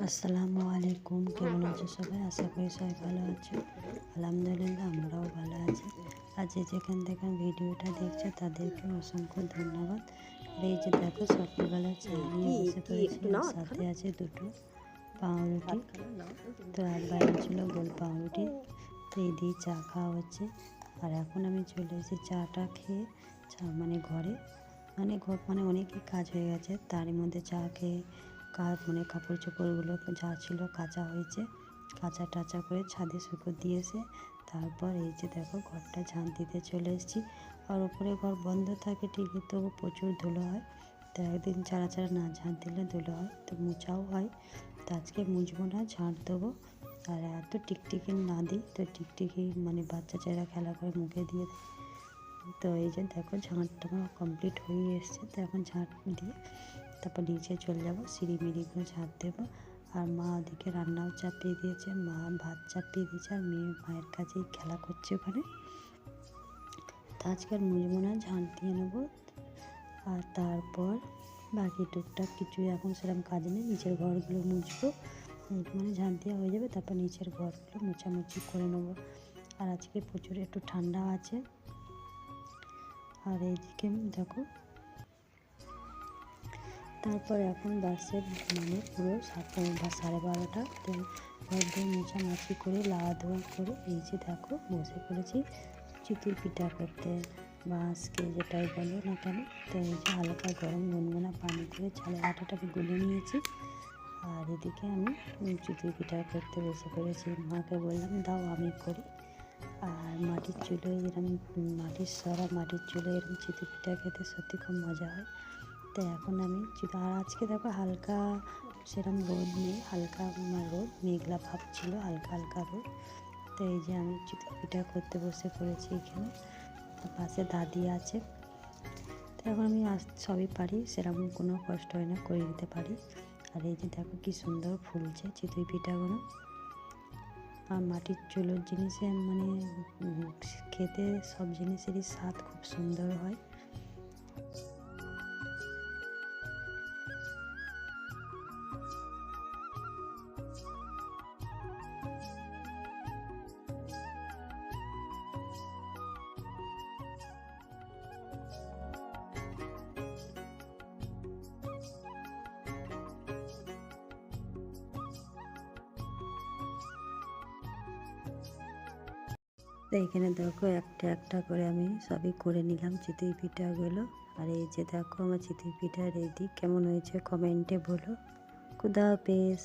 আসসালামু আলাইকুম কেমন আছো সবাই? আশা করি সবাই ভালো আছো। আলহামদুলিল্লাহ আমরাও ভালো আছি। আর যে যেখান থেকে ভিডিওটা দেখছ তাদেরকে অসংখ্য ধন্যবাদ। আর এই যে দেখো সকালবেলা চা নিয়ে বসে পড়েছি সাথে আছে দুটো পাউরুটি। তো আর বাইরে ছিল গোল পাউরুটি। তো এই দিয়ে চা খাওয়া হচ্ছে। আর এখন আমি চলে এসেছি চাটা খেয়ে চা মানে ঘরে। মানে ঘর মানে অনেকই কাজ হয়ে গেছে। তারই মধ্যে চা খেয়ে মানে কাপড় চোপড়গুলো যা ছিল কাচা হয়েছে। কাচা টাচা করে ছাদে শুকো দিয়েছে। তারপর এই যে দেখো ঘরটা ঝাঁট দিতে চলে এসেছি। আর ওপরে ঘর বন্ধ থাকে ঠিকই, তবু প্রচুর ধুলো হয়। তো একদিন চারা চারা না ঝাঁট দিলে ধুলো হয়, তো মোছাও হয়। তো আজকে মুছবো না, ঝাঁট দেবো। আর এত টিকটিকি না দিই, তো টিকটিকি মানে বাচ্চা চারা খেলা করে মুখে দিয়ে তো এই যে দেখো ঝাঁটটা কমপ্লিট হয়ে এসছে, তো এখন ঝাঁট দিয়ে তারপর নিচে চলে যাব, সিঁড়ি মিড়িগুলো ঝাঁট দেবো। আর মা ওদিকে রান্নাও চাপিয়ে দিয়েছে, মা ভাত চাপিয়ে দিয়েছে, আর মেয়ে মায়ের কাছেই খেলা করছে ওখানে। তো আজকে আর মুজবো না ঝাঁট দিয়ে নেব। আর তারপর বাকি টুকটাক কিছুই এখন সেরকম কাজ নেই, নিচের ঘরগুলো মুছবো। মানে ঝাঁট দেওয়া হয়ে যাবে, তারপর নিচের ঘরগুলো মোছামুছি করে নেব। আর আজকে প্রচুর একটু ঠান্ডা আছে। আর এইদিকে দেখো তারপর এখন বাসে মানে পুরো সাড়ে বারোটা। তো ঘর দিয়ে মোছামাছি করে লাওয়া ধোয়া করে, এই যে দেখো বসে পড়েছি চিতই পিঠা করতে বা আজকে যেটাই বলো না কেন, তো এই যে হালকা গরম গুনগুনা পানি দিয়ে চালের আটাটাকে গুলে নিয়েছি। আর এদিকে আমি চিতই পিঠা করতে বসে পড়েছি। মাকে বললাম, দাও, আমি করি। আর মাটির চুলোয় এরকম মাটির সরা মাটির চুলোয় এরকম চিতই পিঠা খেতে সত্যি খুব মজা হয়। তো এখন আমি চিত- আর আজকে দেখো হালকা সেরকম রোদ নেই, হালকা আমার রোদ, মেঘলা ভাব ছিল, হালকা হালকা রোদ। তো এই যে আমি পিঠা করতে বসে পড়েছি এখানে। পাশে দাদি আছে। তো এখন আমি সবই পারি সেরকম কোনো কষ্ট হয় না, করে দিতে পারি। আর এই যে দেখো কী সুন্দর ফুলছে চিতই পিঠাগুলো। আর মাটির চুলোর জিনিসে মানে খেতে সব জিনিসেরই স্বাদ খুব সুন্দর হয়। তো এখানে দেখো একটা একটা করে আমি সবই করে নিলাম, চিতই পিঠাগুলো আর এই যে দেখো আমার চিতই পিঠা রেডি কেমন হয়েছে কমেন্টে বলো। খুদা হাফেজ।